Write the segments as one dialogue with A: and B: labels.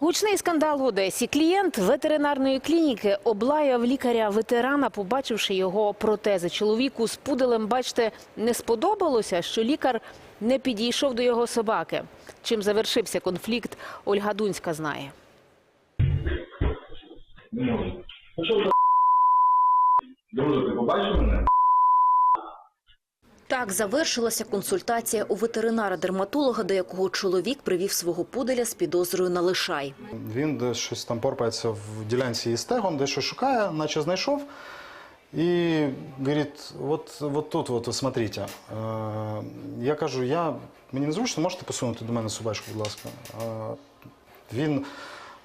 A: Гучний скандал в Одесі. Клієнт ветеринарної клініки облаяв лікаря-ветерана, побачивши його протези. Чоловіку з пуделем, бачите, не сподобалося, що лікар не підійшов до його собаки. Чим завершився конфлікт, Ольга Дунська знає.
B: Ну Друже, ти побачив мене?
C: Так завершилася консультація у ветеринара-дерматолога, до якого чоловік привів свого пуделя з підозрою на лишай.
D: Він десь щось там порпається в ділянці із стегом, де щось шукає, наче знайшов. І говорить, от, от тут, от, смотрите. Е, я кажу, я, мені незручно, можете посунути до мене собачку, будь ласка. Е, він,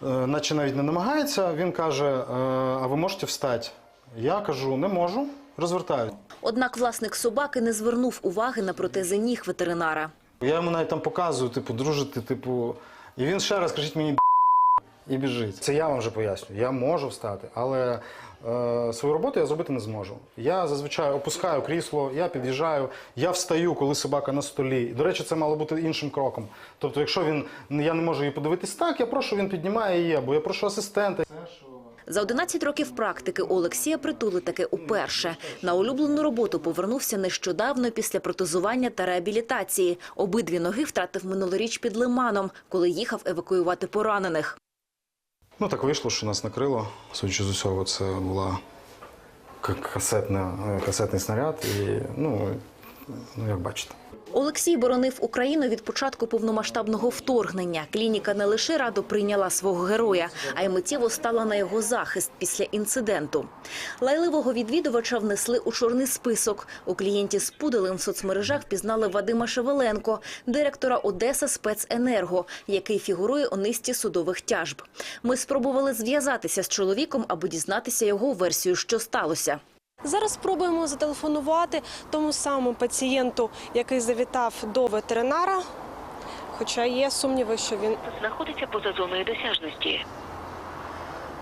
D: е, наче навіть не намагається, він каже, а ви можете встати? Я кажу, не можу, розвертаю.
C: Однак власник собаки не звернув уваги на протези ніг ветеринара.
D: Я йому навіть там показую, типу, дружити, типу. І він ще раз кажіть мені і біжить. Це я вам вже поясню. Я можу встати, але е, свою роботу я зробити не зможу. Я зазвичай опускаю крісло, я під'їжджаю, я встаю, коли собака на столі. До речі, це мало бути іншим кроком. Тобто, якщо він я не можу її подивитись так, я прошу, він піднімає її, або я прошу асистента.
C: За 11 років практики Олексія притули таки уперше. На улюблену роботу повернувся нещодавно після протезування та реабілітації. Обидві ноги втратив минулоріч під Лиманом, коли їхав евакуювати поранених.
D: Ну так вийшло, що нас накрило. Судячи з усього, це була е, касетний снаряд. І, ну, ну, як бачите.
C: Олексій боронив Україну від початку повномасштабного вторгнення. Клініка не лише радо прийняла свого героя, а й миттєво стала на його захист після інциденту. Лайливого відвідувача внесли у чорний список. У клієнті з пуделем в соцмережах впізнали Вадима Шевеленко, директора Одеса спеценерго, який фігурує у низці судових тяжб. Ми спробували зв'язатися з чоловіком, аби дізнатися його версію, що сталося.
E: Зараз спробуємо зателефонувати тому самому пацієнту, який завітав до ветеринара. Хоча є сумніви, що він
F: знаходиться поза зоною досяжності.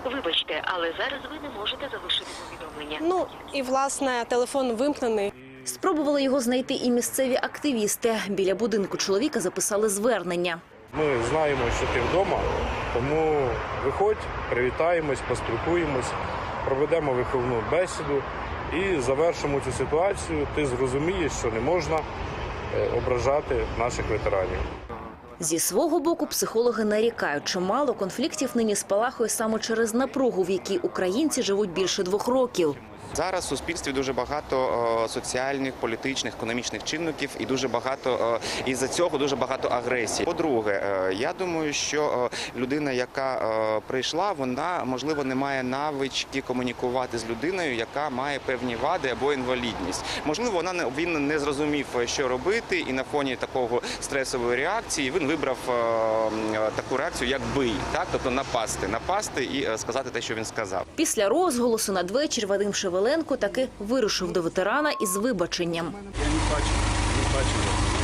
F: Вибачте, але зараз ви не можете залишити повідомлення.
E: ну і власне телефон вимкнений.
C: Спробували його знайти і місцеві активісти. Біля будинку чоловіка записали звернення.
G: Ми знаємо, що ти вдома, тому виходь, привітаємось, поспілкуємось, проведемо виховну бесіду і завершимо цю ситуацію. Ти зрозумієш, що не можна е, ображати наших ветеранів.
C: Зі свого боку психологи нарікають, чимало конфліктів нині спалахує саме через напругу, в якій українці живуть більше двох років.
H: Зараз в суспільстві дуже багато соціальних, політичних, економічних чинників і дуже багато е, із-за цього дуже багато агресії. По-друге, е, я думаю, що людина, яка прийшла, вона можливо не має навички комунікувати з людиною, яка має певні вади або інвалідність. Можливо, вона не він не зрозумів, е, що робити, і на фоні такого стресової реакції він вибрав е, таку реакцію, як бий, так тобто напасти, напасти і сказати те, що він сказав.
C: Після розголосу надвечір Вадим Шевеленко таки вирушив до ветерана із вибаченням.
I: Я не бачу, не бачу.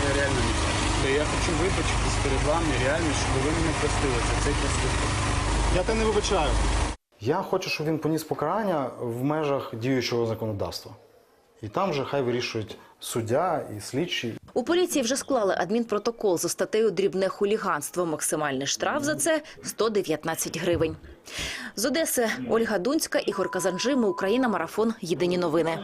I: Я реально не бачу. Я хочу вибачитись перед вами реально, щоб ви мене простили за цей проступок. Я те не вибачаю.
D: Я хочу, щоб він поніс покарання в межах діючого законодавства. І там же хай вирішують суддя і слідчі.
C: У поліції вже склали адмінпротокол за статтею «Дрібне хуліганство». Максимальний штраф за це – 119 гривень. З Одеси Ольга Дунська, Ігор Казанжи. Ми Україна. Марафон. Єдині новини.